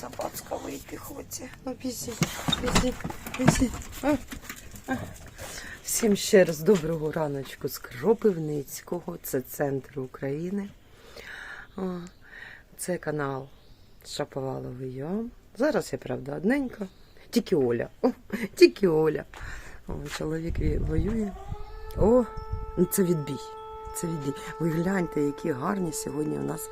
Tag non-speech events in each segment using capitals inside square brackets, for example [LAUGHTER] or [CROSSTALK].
Собацька вийти хоче. Ну, біжи. А, а. Всім ще раз доброго раночку з Кропивницького. Це центр України. Це канал Шаповаловий Йом. Зараз я, правда, одненька. Тільки Оля. О, тільки Оля. О, чоловік воює. О, ну це відбій. Це відбій. Ви гляньте, які гарні сьогодні у нас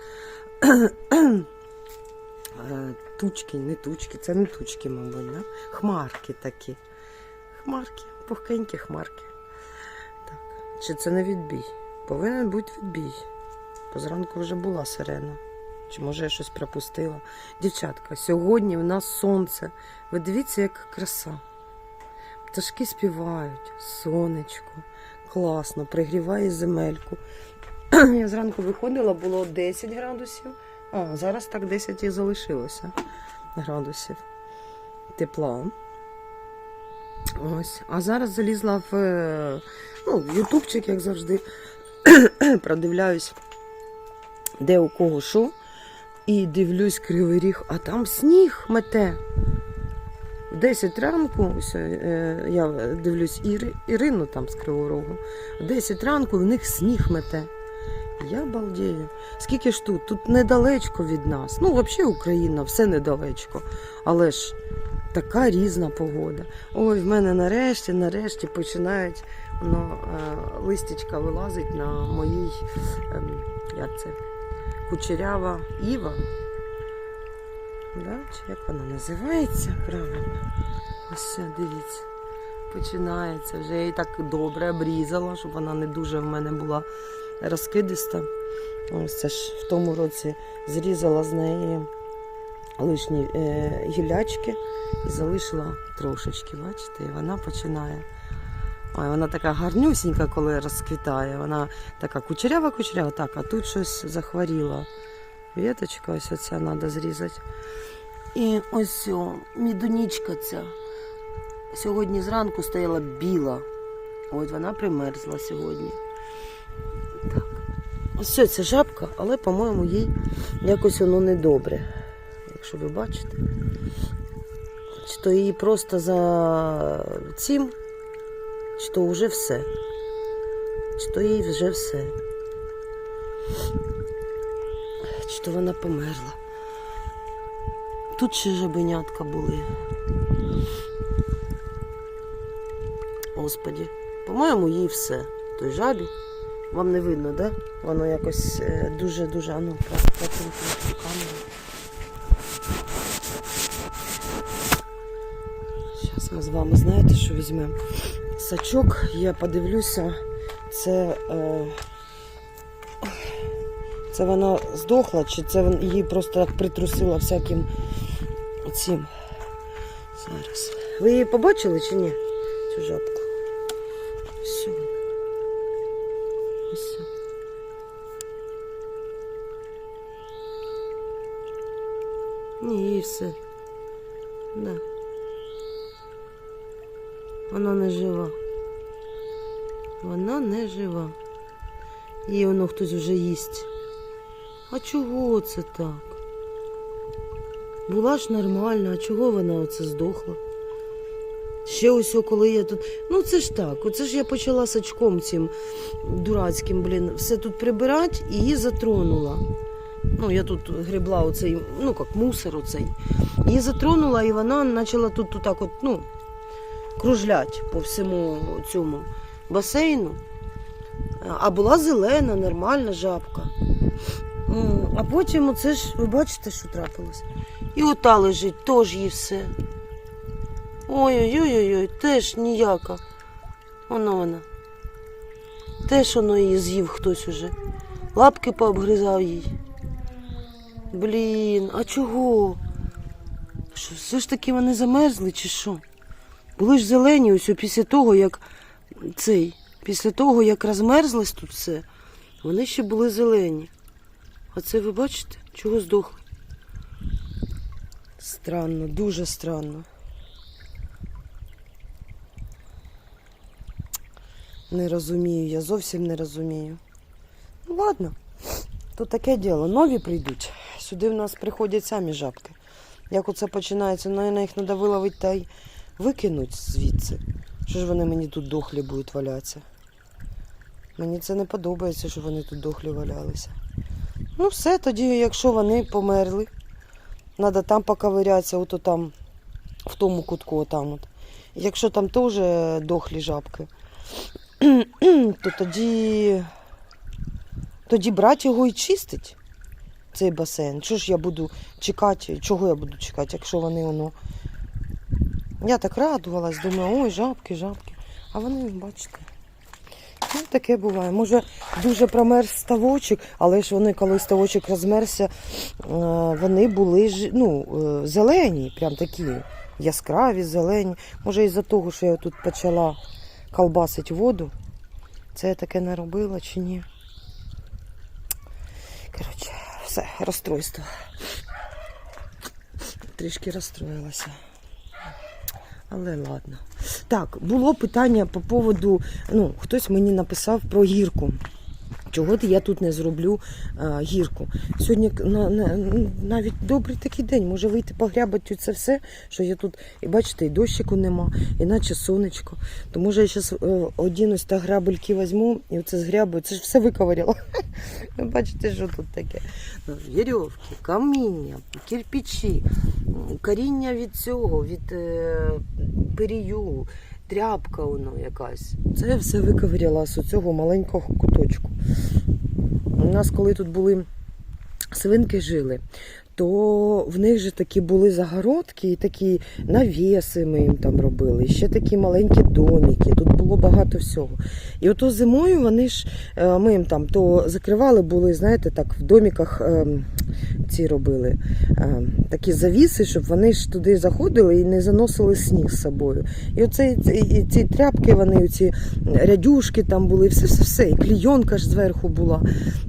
тучки, не тучки, це не тучки, мабуть, да? хмарки такі. Хмарки, пухкенькі хмарки. Так. Чи це не відбій? Повинен бути відбій. Позранку вже була сирена. Чи може я щось пропустила? Дівчатка, сьогодні в нас сонце. Ви дивіться, як краса. Пташки співають, сонечко, класно, пригріває земельку. [CLEARS THROAT] Я зранку виходила, було 10 градусів. О, зараз так 10 і залишилося градусів тепла. Ось. А зараз залізла в, е, ну, ютубчик, як завжди, [CLEARS THROAT] продивляюсь, де у кого що. І дивлюсь кривий ріг, а там сніг мете. В 10 ранку, ось, е, я дивлюсь Іри, Ірину там з Кривого Рогу. В 10 ранку в них сніг мете. Я балдею. Скільки ж тут? Тут недалечко від нас. Ну, взагалі Україна, все недалечко. Але ж така різна погода. Ой, в мене нарешті, нарешті починають е, листячка вилазить на моїй, ем, як це, кучерява Іва. Да? Чи як вона називається правильно? Ось все, дивіться. Починається. Вже я її так добре обрізала, щоб вона не дуже в мене була розкидиста. Ось це ж в тому році зрізала з неї лишні е, гілячки і залишила трошечки, бачите, і вона починає. Ой, вона така гарнюсінька, коли розквітає. Вона така кучерява-кучерява, так, а тут щось захворіла. Віточка, ось оця треба зрізати. І ось о, мідунічка ця. Сьогодні зранку стояла біла. От вона примерзла сьогодні. Так. Ось це ця жабка, але, по-моєму, їй якось воно недобре. Якщо ви бачите. Чи то її просто за цим, чи то вже все. Чи то їй вже все. Чи то вона померла. Тут ще жабенятка були. Господі. По-моєму, їй все. Той жабі. Вам не видно, да? Воно якось е, дуже-дуже. А ну, камеру. Зараз ми з вами знаєте, що візьмемо. Сачок, я подивлюся, це. Е, це вона здохла, чи це її просто притрусила всяким цим. Зараз. Ви її побачили чи ні? Цю жабку. Все. Все. Ні, їй все. Да. Вона не жива. Вона не жива. Її воно хтось вже їсть. А чого це так? Була ж нормальна, а чого вона оце здохла? Ще ось коли я тут. Ну це ж так, оце ж я почала сачком цим дурацьким, блін, все тут прибирати і її затронула. Ну, я тут гребла оцей, ну як мусор оцей. Її затронула, і вона почала тут, тут так от, ну, кружлять по всьому цьому басейну. А була зелена, нормальна жабка. А потім оце ж, ви бачите, що трапилось? І ота лежить, теж їй все. Ой-ой-ой, теж ніяка. Воно вона. Теж воно її з'їв хтось уже. Лапки пообгризав їй. Блін, а чого? Що, все ж таки вони замерзли чи що? Були ж зелені ось після того, як цей, після того, як розмерзлось тут все, вони ще були зелені. А це ви бачите, чого здохли? Странно, дуже странно. Не розумію, я зовсім не розумію. Ну ладно, то таке діло. Нові прийдуть. Сюди в нас приходять самі жабки. Як оце починається, ну, їх треба виловити та й викинуть звідси. Що ж вони мені тут дохлі будуть валятися? Мені це не подобається, що вони тут дохлі валялися. Ну, все, тоді, якщо вони померли, треба там поковирятися, ото там, в тому кутку, отам от. Якщо там теж дохлі жабки, [CLEARS THROAT] то тоді, тоді брати його і чистить, цей басейн. Що ж я буду чекати, чого я буду чекати, якщо вони воно. Я так радувалась, думаю, ой, жабки, жабки. А вони, бачите. Ну, таке буває. Може, дуже промерз ставочок, але ж вони, коли ставочок розмерзся, е, вони були ну, е, зелені, прям такі яскраві, зелені. Може, із-за того, що я тут почала колбасити воду. Це я таке не робила чи ні? Коротше, все, розстройство. Трішки розстроїлася. Але ладно. Так, було питання по поводу, ну, хтось мені написав про гірку. Чого ти я тут не зроблю а, гірку? Сьогодні на, на, навіть добрий такий день, може вийти погрябати це все, що я тут, і бачите, і дощику нема, іначе сонечко. То може я зараз одінусь та грабельки візьму і оце згрябаю. Це ж все виковаряло. [LAUGHS] Бачите, що тут таке? Ну, Вірьовки, каміння, кирпичі, коріння від цього, від е, перію, тряпка воно якась. Це я все виковиряла з цього маленького куточку. У нас, коли тут були свинки жили, то в них же такі були загородки і такі навіси ми їм там робили, і ще такі маленькі домики. Тут було багато всього. І ото зимою вони ж е, ми їм там то закривали, були, знаєте, так, в доміках ем, ці робили е, такі завіси, щоб вони ж туди заходили і не заносили сніг з собою. І оце і, ці тряпки, вони, ці рядюшки там були, все, все, все, і клійонка ж зверху була.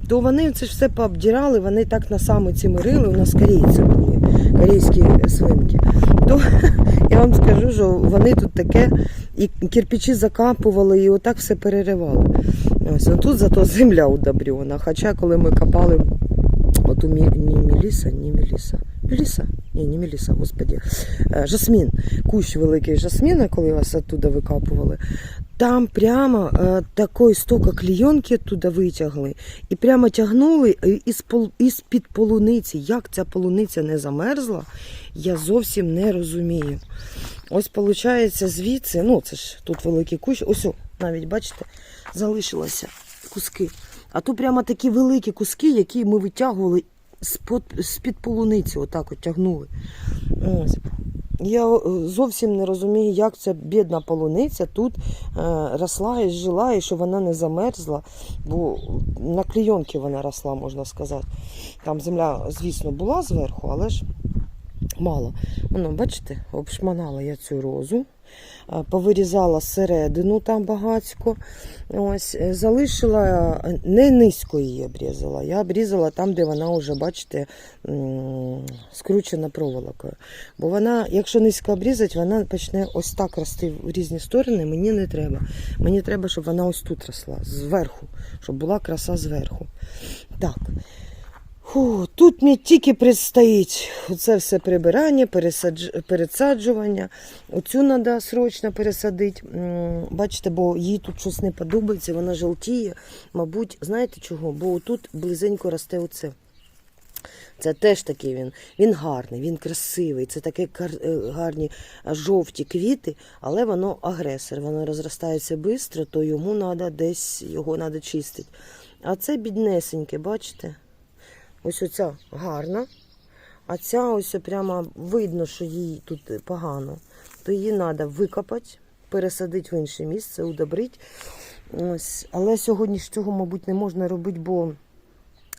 То вони це ж все пообдирали, вони так на самиці мирили. У нас корейці були, корейські свинки. То [LAUGHS] я вам скажу, що вони тут таке і кирпичі закапували, і отак все переривали. Ось а тут зато земля удобрювана. Хоча коли ми копали оту мі, не Меліса, не Меліса. Меліса? Ні, не Меліса, господі. Е, Жасмін. Кущ великий жасміна, коли вас оттуда викапували. Там прямо е, такої стока клійонки туди витягли і прямо тягнули е, із, пол, із під полуниці. Як ця полуниця не замерзла, я зовсім не розумію. Ось, виходить, звідси, ну це ж тут великий кущ, ось, навіть бачите, залишилося куски. А тут прямо такі великі куски, які ми витягували з-під полуниці, отак от тягнули. Ось. Я е, зовсім не розумію, як ця бідна полуниця тут е, росла і жила, і що вона не замерзла, бо на клійонки вона росла, можна сказати. Там земля, звісно, була зверху, але ж мало. Воно, бачите, обшманала я цю розу, повирізала середину там багацько. Ось, е, залишила, е, не низько її обрізала. Я обрізала там, де вона вже, бачите, скручена проволокою. Бо вона, якщо низько обрізати, вона почне ось так рости в різні сторони. Мені не треба. Мені треба, щоб вона ось тут росла, зверху, щоб була краса зверху. Так. Фу, тут мені тільки предстоїть це все прибирання, пересадж... пересаджування. Оцю треба срочно пересадити. Бачите, бо їй тут щось не подобається, вона жовтіє. Мабуть, знаєте чого? Бо тут близенько росте оце. Це теж такий він. Він гарний, він красивий. Це такі е, гарні жовті квіти, але воно агресор. Воно розростається швидко, то йому треба десь його треба чистити. А це біднесеньке, бачите? Ось оця гарна, а ця ось прямо видно, що їй тут погано. То її треба викопати, пересадити в інше місце, удобрити. Ось. Але сьогодні ж цього, мабуть, не можна робити, бо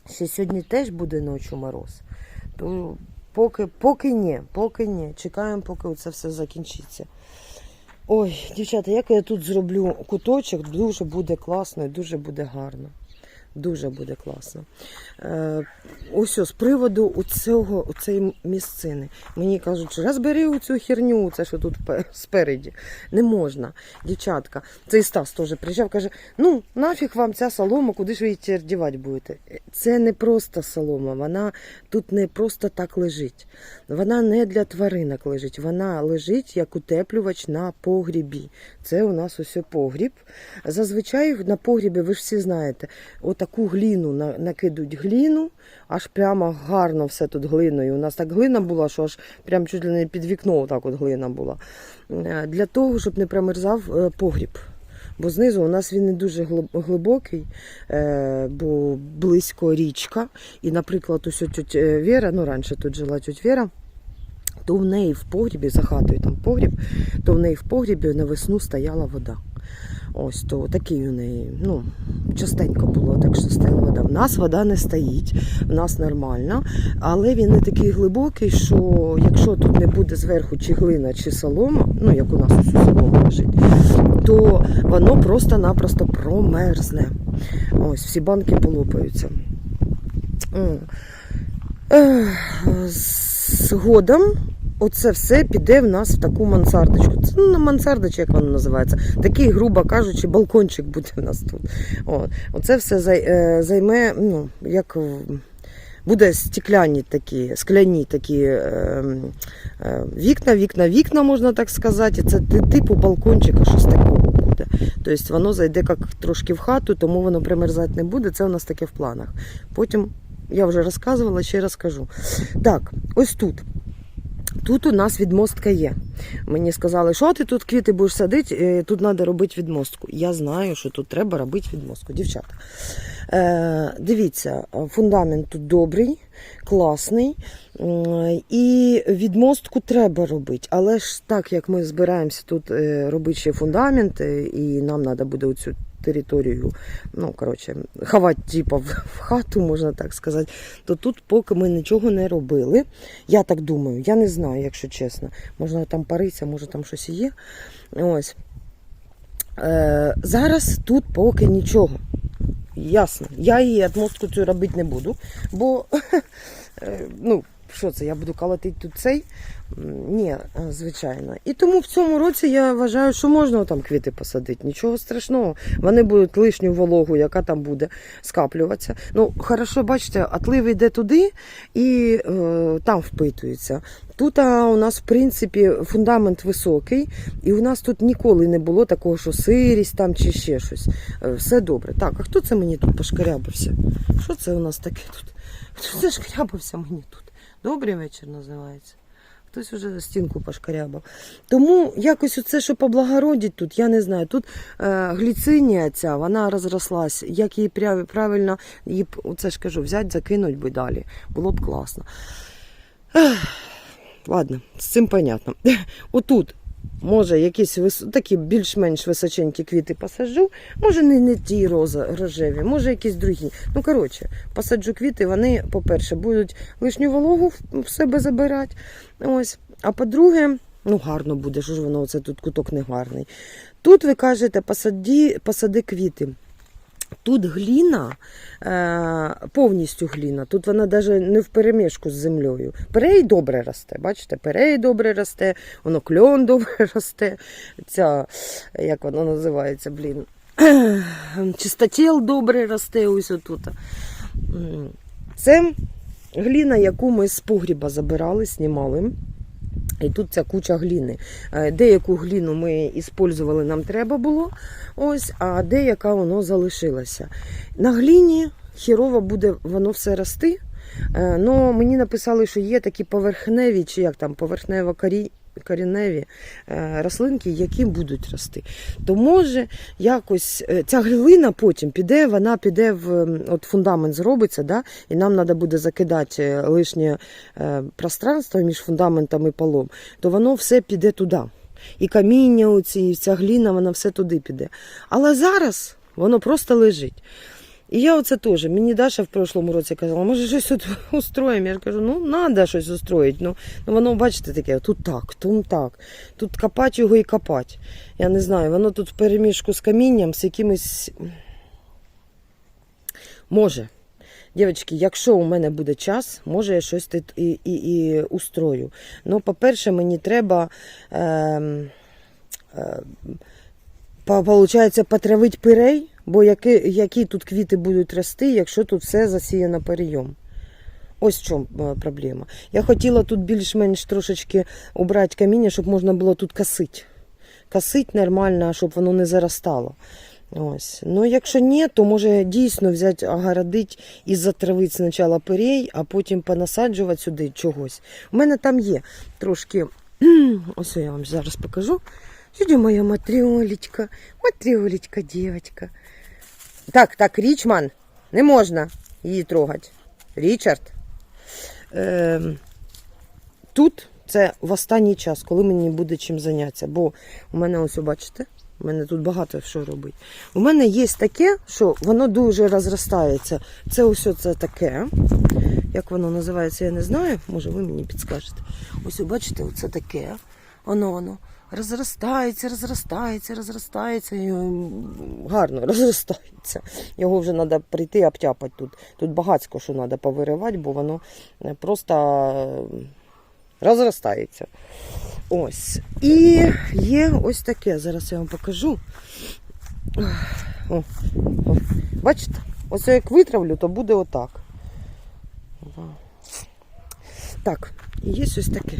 ще сьогодні теж буде ночі мороз. То поки, поки ні, поки ні. Чекаємо, поки це все закінчиться. Ой, дівчата, як я тут зроблю куточок, дуже буде класно і дуже буде гарно. Дуже буде класно. Е, ось з приводу у цього, цієї місцини. Мені кажуть, що розбери цю херню, це що тут спереді. Не можна. Дівчатка, цей Стас теж приїжджав, каже: ну нафіг вам ця солома, куди ж ви її дівати будете? Це не просто солома, вона тут не просто так лежить. Вона не для тваринок лежить, вона лежить як утеплювач на погрібі. Це у нас ось погріб. Зазвичай на погрібі, ви ж всі знаєте, отаку гліну на- накидують гліну, аж прямо гарно все тут глиною. У нас так глина була, що аж прямо чуть ли не під вікно так от глина була. Е, Для того, щоб не промерзав е, погріб. Бо знизу у нас він не дуже глибокий, е, бо близько річка. І, наприклад, ось тють Віра, ну раніше тут жила тють Віра, то в неї в погрібі, за хатою там погріб, то в неї в погрібі на весну стояла вода. Ось то такий у неї, ну, частенько було, так що стояла вода. В нас вода не стоїть, в нас нормально, але він не такий глибокий, що якщо тут не буде зверху чи глина, чи солома, ну як у нас ось солома лежить, то воно просто-напросто промерзне. Ось, всі банки полопаються. Згодом оце все піде в нас в таку мансардочку. Це ну, мансардочка, як воно називається. Такий, грубо кажучи, балкончик буде в нас тут. От. Оце все е, займе, ну, як буде стекляні такі, скляні такі е, е, вікна, вікна, вікна, можна так сказати. Це типу балкончика, щось такого буде. Тобто воно зайде як трошки в хату, тому воно примерзати не буде. Це у нас таке в планах. Потім я вже розказувала, ще раз кажу. Так, ось тут. Тут у нас відмостка є. Мені сказали, що ти тут квіти будеш садити, е, тут треба робити відмостку. Я знаю, що тут треба робити відмостку. Дівчата. Е, дивіться, фундамент тут добрий, класний. І відмостку треба робити. Але ж так як ми збираємося тут е, робити ще фундамент, е, і нам треба буде оцю територію, ну, коротше, ховати типу, в хату, можна так сказати, то тут поки ми нічого не робили. Я так думаю, я не знаю, якщо чесно. Можна там париться, може там щось і є. Ось. Зараз тут поки нічого. Ясно. Я її відмостку цю робити не буду, бо [LAUGHS] е, ну, що це, я буду колотити тут цей? Ні, е, звичайно. І тому в цьому році я вважаю, що можна там квіти посадити. Нічого страшного. Вони будуть лишню вологу, яка там буде скаплюватися. Ну, хорошо, бачите, отлив йде туди і е, там впитується. Тут а, у нас, в принципі, фундамент високий, і у нас тут ніколи не було такого, що сирість там чи ще щось. Е, Все добре. Так, а хто це мені тут пошкарябався? Що це у нас таке тут? Хто це шкрябався мені тут? Добрий вечір називається. Хтось вже стінку пошкарябав. Тому якось оце, що поблагородить тут, я не знаю. Тут е, гліцинія ця, вона розрослась. Як її правильно, її, оце ж кажу, взяти, закинуть би далі. Було б класно. Ладно, з цим понятно. [LAUGHS] Отут. Може, якісь вис... такі більш-менш височенькі квіти посаджу. Може, не, не ті роза, рожеві, може якісь другі. Ну, коротше, посаджу квіти, вони, по-перше, будуть лишню вологу в себе забирати. Ось. А по-друге, ну гарно буде, що ж воно, оце тут куток не гарний. Тут ви кажете, посаді, посади квіти. Тут гліна, е, повністю гліна. Тут вона навіть не в перемішку з землею. Перей добре росте. Бачите, перей добре росте, воно кльон добре [LAUGHS] росте. Ця, як воно називається, блін. [CLEARS THROAT] Чистотіл добре росте ось отут. Це гліна, яку ми з погріба забирали, знімали. І тут ця куча гліни. Е, Деяку гліну ми іспользували, нам треба було. Ось, а деяка воно залишилася. На гліні хірово буде воно все рости. Ну, мені написали, що є такі поверхневі, чи як там, поверхнево корі... коріневі е, рослинки, які будуть рости. То може якось е, ця глина потім піде, вона піде в от фундамент зробиться, да? і нам треба буде закидати лишнє е, пространство між фундаментом і полом, то воно все піде туди. І каміння, оці, і ця гліна, вона все туди піде. Але зараз воно просто лежить. І я оце теж. Мені Даша в прошлому році казала, може щось тут [LAUGHS] устроїмо. Я ж кажу, ну треба щось устроїти. Ну, ну воно, бачите, таке, тут так, тут так. Тут копати його і копати. Я не знаю, воно тут в переміжку з камінням, з якимись. Може. Дівчатки, якщо у мене буде час, може я щось і, і, і устрою. Ну, по-перше, мені треба. Е, е, Получається, потравити пирей, бо які, які тут квіти будуть рости, якщо тут все засіяно перейом. Ось в чому е, проблема. Я хотіла тут більш-менш трошечки убрати каміння, щоб можна було тут косити. Косити нормально, щоб воно не заростало. Ось. Ну, якщо ні, то може дійсно взяти, огородити і затравити спочатку перей, а потім понасаджувати сюди чогось. У мене там є трошки. [CLEARS THROAT] Ось я вам зараз покажу. Сюди моя матріолечка, матріолечка, дівчинка. Так, так, Річман, не можна її трогати. Річард. Ем, тут це в останній час, коли мені буде чим зайнятися. Бо у мене ось, бачите, у мене тут багато що робити. У мене є таке, що воно дуже розростається. Це ось це таке. Як воно називається, я не знаю. Може, ви мені підскажете. Ось, бачите, оце таке. Воно воно розростається, розростається, розростається. І гарно [LAUGHS] розростається. Його вже треба прийти обтяпати тут. Тут багатько що треба повиривати, бо воно е, просто розростається. Ось. І є ось таке. Зараз я вам покажу. О, о. Бачите? Ось як витравлю, то буде отак. Так, є ось таке.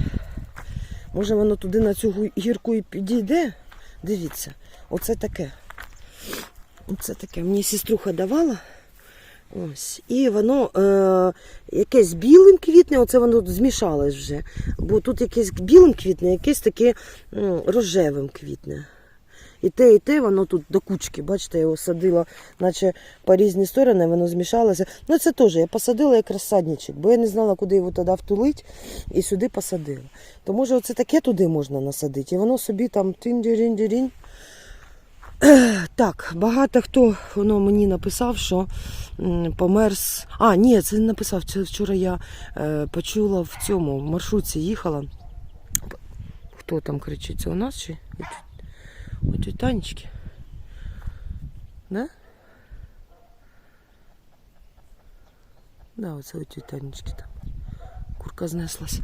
Може воно туди на цю гірку і підійде? Дивіться, оце таке. Оце таке. Мені сеструха давала. Ось. І воно е, якесь білим квітне, оце воно змішалось вже. Бо тут якесь білим квітне, якесь таке е рожевим квітне. І те, і те, воно тут до кучки, бачите, я його садила, наче по різні сторони, воно змішалося. Ну це теж я посадила як розсадничок, бо я не знала, куди його тоді втулити, і сюди посадила. То може оце таке туди можна насадити, і воно собі там тинь-дірінь-дірінь. [CLEARS THROAT] Так, багато хто воно мені написав, що померз. А, ні, це не написав. Це вчора я е, почула в цьому в маршрутці їхала. Хто там кричить? Це у нас чи? У Танечки? Да? Да, оце у Танечки там. Курка знеслась.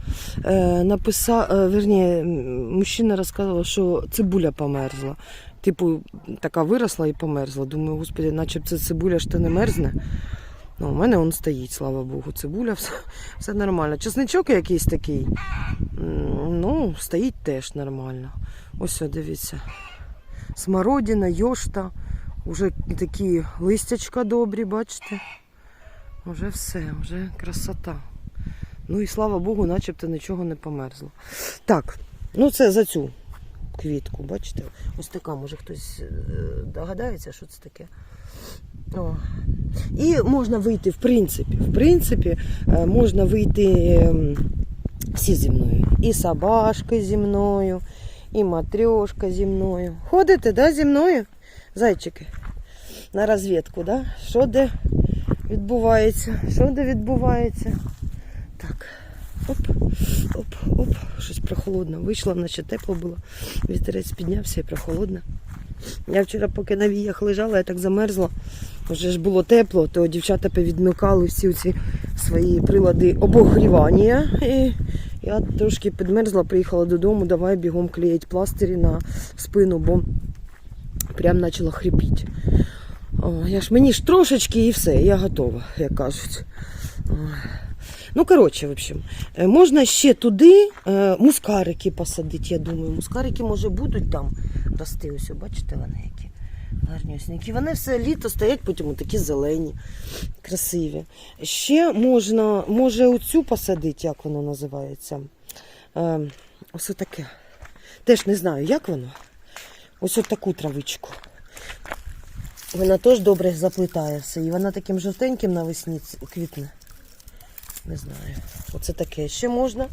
Е, написав, е, верні, мужчина розказував, що цибуля померзла. Типу, така виросла і померзла. Думаю, господи, наче це цибуля ж то не мерзне. Ну, у мене він стоїть, слава Богу, цибуля, все, все нормально. Чесничок якийсь такий. Ну, стоїть теж нормально. Ось, дивіться. Смородина, йошта. Уже такі листячка добрі, бачите? Уже все, вже красота. Ну і слава Богу, начебто нічого не померзло. Так, ну це за цю квітку, бачите? Ось така, може хтось е, догадається, що це таке. О. І можна вийти, в принципі, в принципі, е, можна вийти ем, всі зі мною. І собашки зі мною, і матрьошка зі мною. Ходите, да, зі мною? Зайчики. На розвідку, да? Що де відбувається? Що де відбувається? Так. Оп, оп, оп. Щось прохолодно. Вийшла, наче тепло було. Вітерець піднявся і прохолодно. Я вчора, поки на віях лежала, я так замерзла. Вже ж було тепло, то дівчата повідмикали всі ці свої прилади обогрівання. І я трошки підмерзла, приїхала додому, давай бігом клеїть пластирі на спину, бо прям почала хрипіти. О, я ж мені ж трошечки і все, я готова, як кажуть. Ну, коротше, в общем, е, можна ще туди е, мускарики посадити, я думаю. Мускарики, може, будуть там рости. Ось, бачите, вони які. Вони все літо стоять, потім такі зелені, красиві. Ще можна, може, оцю посадити, як воно називається. Е, ось таке. Теж не знаю, як воно. Ось таку травичку. Вона теж добре заплітає все. І вона таким жовтеньким навесні квітне. Не знаю. Оце таке ще можна.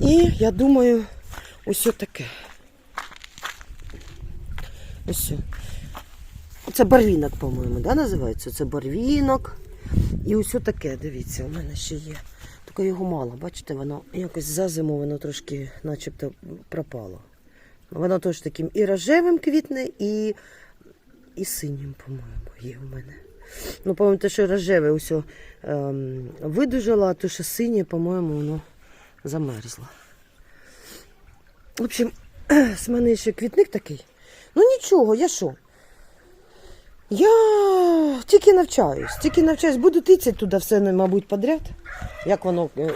І я думаю, ось таке. Ось. Це барвінок, по-моєму, да, називається? Це барвінок. І ось таке, дивіться, у мене ще є. Тільки його мало, бачите, воно якось за зиму воно трошки начебто пропало. Воно теж таким і рожевим квітне, і, і синім, по-моєму, є у мене. Ну, по-моєму, те, що рожеве усе ем, видужало, а то, що синє, по-моєму, воно замерзло. В общем, [CLEARS THROAT] з мене ще квітник такий. Ну нічого, я що? Я тільки навчаюсь, тільки навчаюсь. Буду тицяти туди все, ну, мабуть, подряд. Як воно е,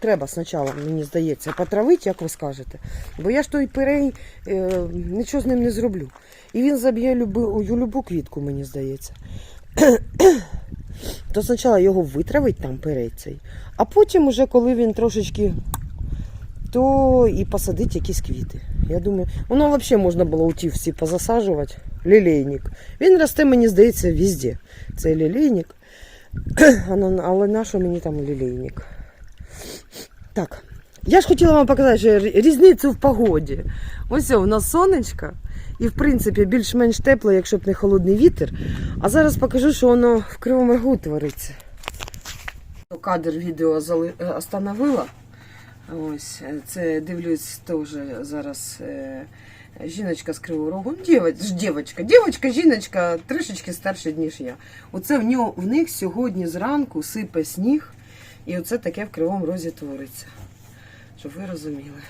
треба спочатку, мені здається, потравити, як ви скажете. Бо я ж той пирей е, нічого з ним не зроблю. І він заб'є любу, любу квітку, мені здається. [CLEARS THROAT] То спочатку його витравить там пирей цей, а потім, уже коли він трошечки, то і посадить якісь квіти. Я думаю, воно взагалі можна було уті всі позасаджувати. Лілейник. Він росте, мені здається, везде. Це лілейник. [CLEARS THROAT] Але- Але мені там лілейник? Так. Я ж хотіла вам показати що різницю в погоді. Ось у нас сонечко, і в принципі більш-менш тепло, якщо б не холодний вітер. А зараз покажу, що воно в Кривому Рогу твориться. Кадр відео зали... е. Ось е, це дивлюсь теж зараз. е, Жіночка з Кривого Рогу. Ну, дівочка, дівочка, жіночка трішечки старша, ніж я. Оце в, нього, в них сьогодні зранку сипе сніг, і оце таке в Кривому Розі твориться. Щоб ви розуміли.